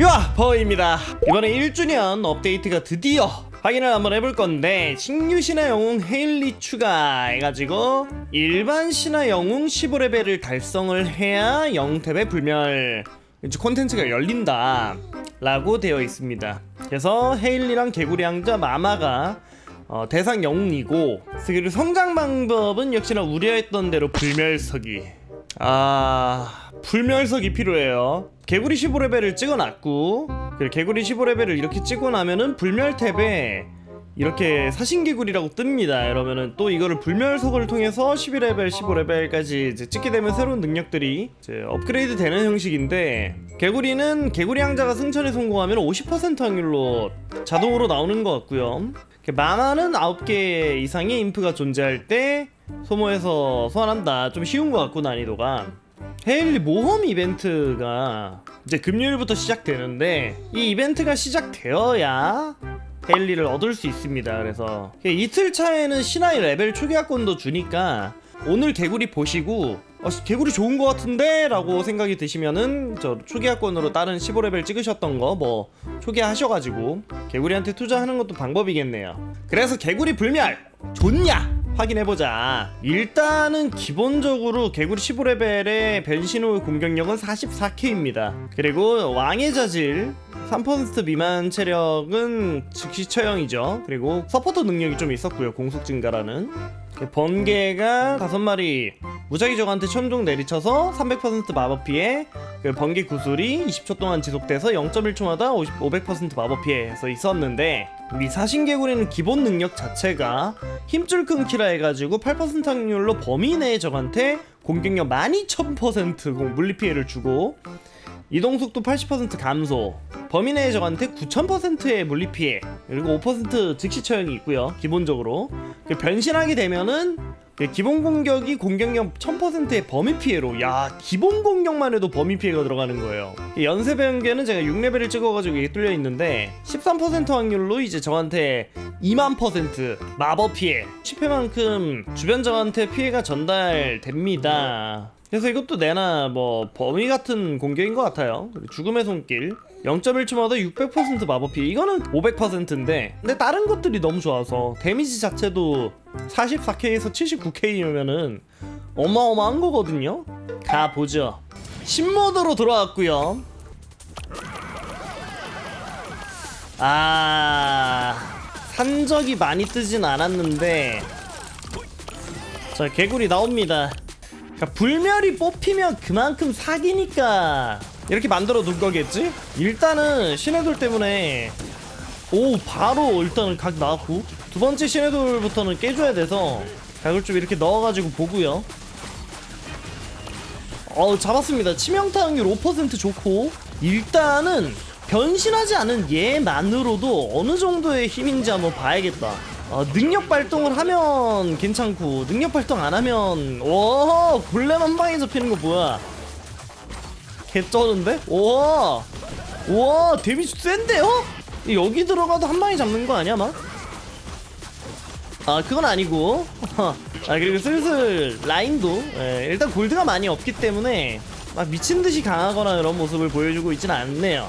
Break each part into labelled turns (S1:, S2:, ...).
S1: 야 버입니다. 이번에 1주년 업데이트가 드디어 확인을 한번 해볼 건데 신규 신화 영웅 헤일리 추가해가지고 일반 신화 영웅 15레벨을 달성을 해야 0탭의 불멸 이제 콘텐츠가 열린다 라고 되어 있습니다. 그래서 헤일리랑 개구리 왕자 마마가 어, 대상 영웅이고 그리고 성장 방법은 역시나 우려했던 대로 불멸석이 아 불멸석이 필요해요. 개구리 15레벨을 찍어놨고 개구리 15레벨을 이렇게 찍고 나면은 불멸 탭에 이렇게 사신개구리라고 뜹니다. 이러면은 또 이거를 불멸석을 통해서 11레벨 15레벨까지 이제 찍게 되면 새로운 능력들이 업그레이드 되는 형식인데 개구리는 개구리 왕자가 승천에 성공하면 50% 확률로 자동으로 나오는 것 같고요. 마마는 9개 이상의 인프가 존재할 때 소모해서 소환한다. 좀 쉬운 것 같고 난이도가 헤일리 모험 이벤트가 이제 금요일부터 시작되는데 이 이벤트가 시작되어야 헤일리를 얻을 수 있습니다. 그래서 이틀 차에는 신화의 레벨 초기화권도 주니까 오늘 개구리 보시고 어, 개구리 좋은 것 같은데? 라고 생각이 드시면은 저 초기화권으로 다른 15레벨 찍으셨던 거 뭐 초기화 하셔가지고 개구리한테 투자하는 것도 방법이겠네요. 그래서 개구리 불멸 좋냐? 확인해보자. 일단은 기본적으로 개구리 15레벨의 변신 후 공격력은 44K입니다. 그리고 왕의 자질 3% 미만 체력은 즉시 처형이죠. 그리고 서포터 능력이 좀 있었고요. 공속 증가라는. 번개가 5마리 무작위 적한테 천종 내리쳐서 300% 마법 피해 그 번개 구슬이 20초 동안 지속돼서 0.1초마다 50, 500% 마법 피해에서 있었는데 이 사신개구리는 기본 능력 자체가 힘줄 끊기라 해가지고 8% 확률로 범위 내의 적한테 공격력 12,000% 물리 피해를 주고 이동속도 80% 감소 범위 내의 적한테 9000%의 물리 피해 그리고 5% 즉시 처형이 있고요 기본적으로. 그 변신하게 되면은 그 기본 공격이 공격력 1000%의 범위 피해로 야 기본 공격만 해도 범위 피해가 들어가는 거예요. 이 연쇄 변개는 제가 6레벨을 찍어가지고 이게 뚫려 있는데 13% 확률로 이제 저한테 2만 퍼센트 마법 피해 10회만큼 주변 적한테 피해가 전달됩니다 그래서 이것도 내나 뭐 범위 같은 공격인 것 같아요. 죽음의 손길 0.1초마다 600% 마법 피해 이거는 500%인데 근데 다른 것들이 너무 좋아서 데미지 자체도 44K에서 79K이면은 어마어마한 거거든요. 가보죠. 신모드로 돌아왔고요. 아 산적이 많이 뜨진 않았는데 자 개구리 나옵니다. 그러니까 불멸이 뽑히면 그만큼 사기니까. 이렇게 만들어 둘 거겠지? 일단은 신해돌 때문에 오 바로 일단은 각 나왔고 두 번째 신해돌부터는 깨줘야 돼서 각을 좀 이렇게 넣어가지고 보고요. 어 잡았습니다. 치명타 확률 5% 좋고 일단은 변신하지 않은 얘만으로도 어느 정도의 힘인지 한번 봐야겠다 어, 능력 발동을 하면 괜찮고 능력 발동 안 하면 와 골렘 한 방에 잡히는 거 뭐야 개쩌는데? 와, 와 데미지 센데요? 여기 들어가도 한 방에 잡는 거 아니야 막? 아 그건 아니고 아 그리고 슬슬 라인도 예, 일단 골드가 많이 없기 때문에 막 미친듯이 강하거나 이런 모습을 보여주고 있진 않네요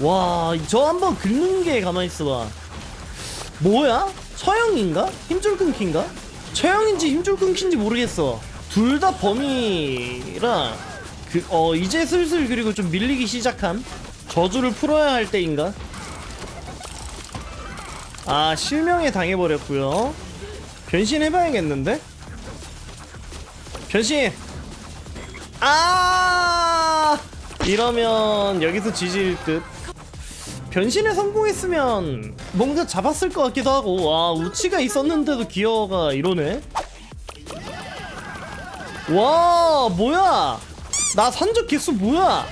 S1: 와 저 한번 긁는 게 가만히 있어봐 뭐야? 처형인가? 힘줄 끊긴가? 처형인지 힘줄 끊긴지 모르겠어. 둘 다 범위라 그 어 이제 슬슬 그리고 좀 밀리기 시작함. 저주를 풀어야 할 때인가? 아 실명에 당해버렸고요. 변신해봐야겠는데? 변신! 아! 이러면 여기서 지질 듯. 변신에 성공했으면 뭔가 잡았을 것 같기도 하고. 와 우치가 있었는데도 기어가 이러네. 와 뭐야? 나 산적 개수 뭐야?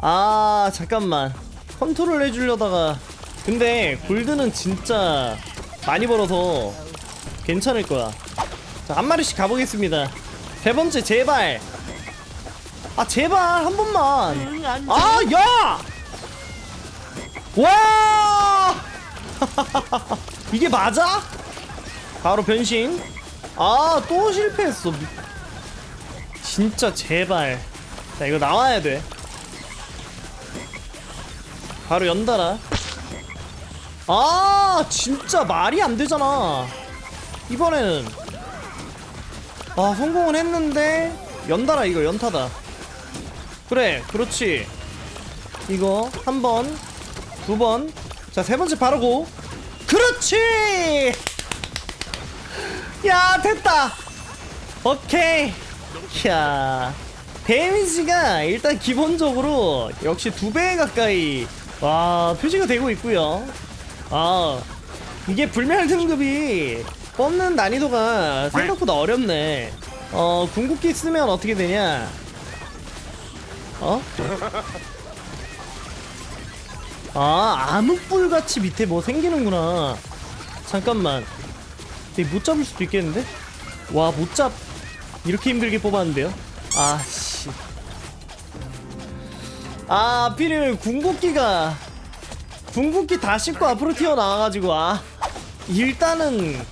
S1: 아 잠깐만. 컨트롤 해주려다가. 근데 골드는 진짜 많이 벌어서 괜찮을 거야. 자 한 마리씩 가보겠습니다. 세 번째 제발 아 제발 한 번만. 아 야! 와! 이게 맞아? 바로 변신. 아 또 실패했어. 미- 진짜 제발. 자 이거 나와야 돼. 바로 연달아. 아 진짜 말이 안 되잖아. 이번에는. 아 성공은 했는데 연달아 이거 연타다 그래 그렇지. 이거 한번 두번 자 세 번째 바르고. 그렇지! 야 됐다. 오케이. 야 데미지가 일단 기본적으로 역시 두 배 가까이 와 표시가 되고 있고요. 아 이게 불멸 등급이 뽑는 난이도가 생각보다 어렵네. 어 궁극기 쓰면 어떻게 되냐 어? 아 암흑불 같이 밑에 뭐 생기는구나 잠깐만 이못 잡을 수도 있겠는데? 와 못잡 이렇게 힘들게 뽑았는데요? 아씨 아 하필이면 궁극기가 궁극기 다 씹고 앞으로 튀어나와가지고 아 일단은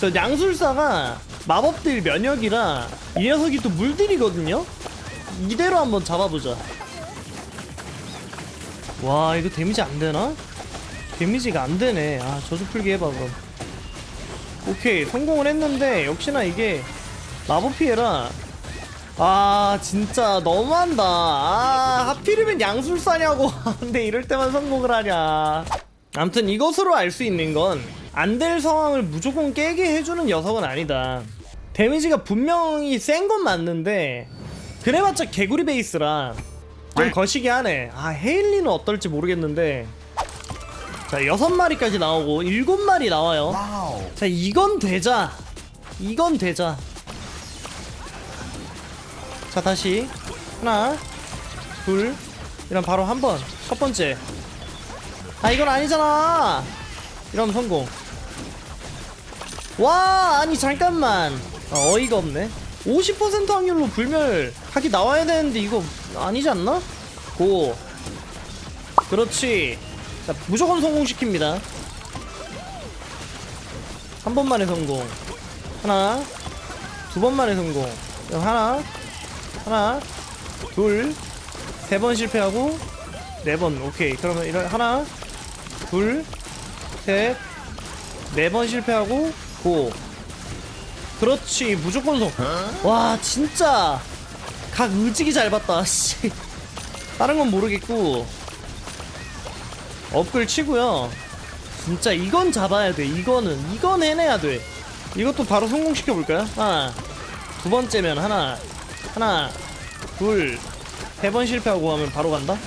S1: 저 양술사가 마법들 면역이라 이 녀석이 또 물들이거든요? 이대로 한번 잡아보자. 와 이거 데미지 안 되나? 데미지가 안 되네. 아 저주 풀기 해봐 그럼. 오케이 성공을 했는데 역시나 이게 마법 피해라. 아 진짜 너무한다. 아 하필이면 양술사냐고. 근데 이럴 때만 성공을 하냐. 암튼 이것으로 알 수 있는 건 안 될 상황을 무조건 깨게 해주는 녀석은 아니다. 데미지가 분명히 센 건 맞는데 그래봤자 개구리 베이스라 좀 거시기 하네. 아 헤일리는 어떨지 모르겠는데. 자 여섯 마리까지 나오고 일곱 마리 나와요. 자 이건 되자. 이건 되자. 자 다시. 하나 둘. 이런 바로 한 번. 첫 번째. 아 이건 아니잖아. 이러면 성공. 와 아니 잠깐만. 아, 어이가 없네 50% 확률로 불멸 각이 나와야 되는데 이거 아니지 않나? 고. 그렇지. 자 무조건 성공시킵니다. 한 번만에 성공. 하나. 두 번만에 성공. 하나. 하나. 둘. 세 번 실패하고 네 번. 오케이. 그러면 이런 하나. 둘 셋 네 번 실패하고 고 그렇지 무조건 성와 진짜. 각 의지기 잘 봤다 씨. 다른 건 모르겠고. 업글 치고요. 진짜 이건 잡아야 돼 이거는. 이건 해내야 돼. 이것도 바로 성공시켜 볼까요? 하나. 두 번째면 하나. 하나. 둘. 세 번 실패하고 하면 바로 간다?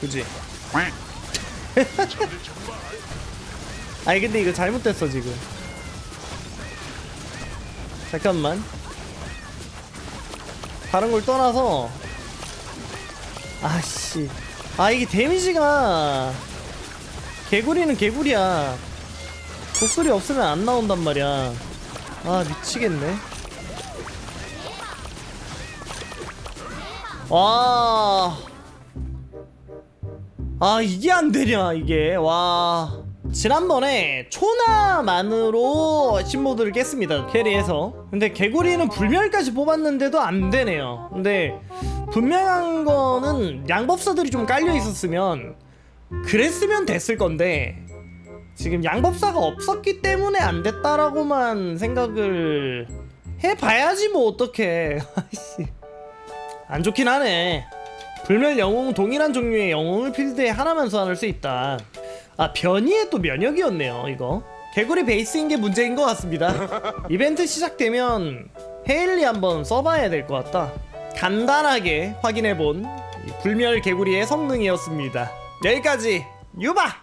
S1: 그지? 아니 근데 이거 잘못됐어 지금 잠깐만 다른 걸 떠나서 아씨 아 이게 데미지가 개구리는 개구리야 독소리 없으면 안 나온단 말이야 아 미치겠네 와. 아, 이게 안 되냐, 이게. 와. 지난번에 초나만으로 신모드를 깼습니다. 캐리에서. 근데 개구리는 불멸까지 뽑았는데도 안 되네요. 근데 분명한 거는 양법사들이 좀 깔려 있었으면 그랬으면 됐을 건데 지금 양법사가 없었기 때문에 안 됐다라고만 생각을 해봐야지 뭐 어떡해. 안 좋긴 하네. 불멸 영웅 동일한 종류의 영웅을 필드에 하나만 소환할 수 있다. 아 변이의 또 면역이었네요 이거. 개구리 베이스인 게 문제인 것 같습니다. 이벤트 시작되면 헤일리 한번 써봐야 될 것 같다. 간단하게 확인해본 이 불멸 개구리의 성능이었습니다. 여기까지 유바!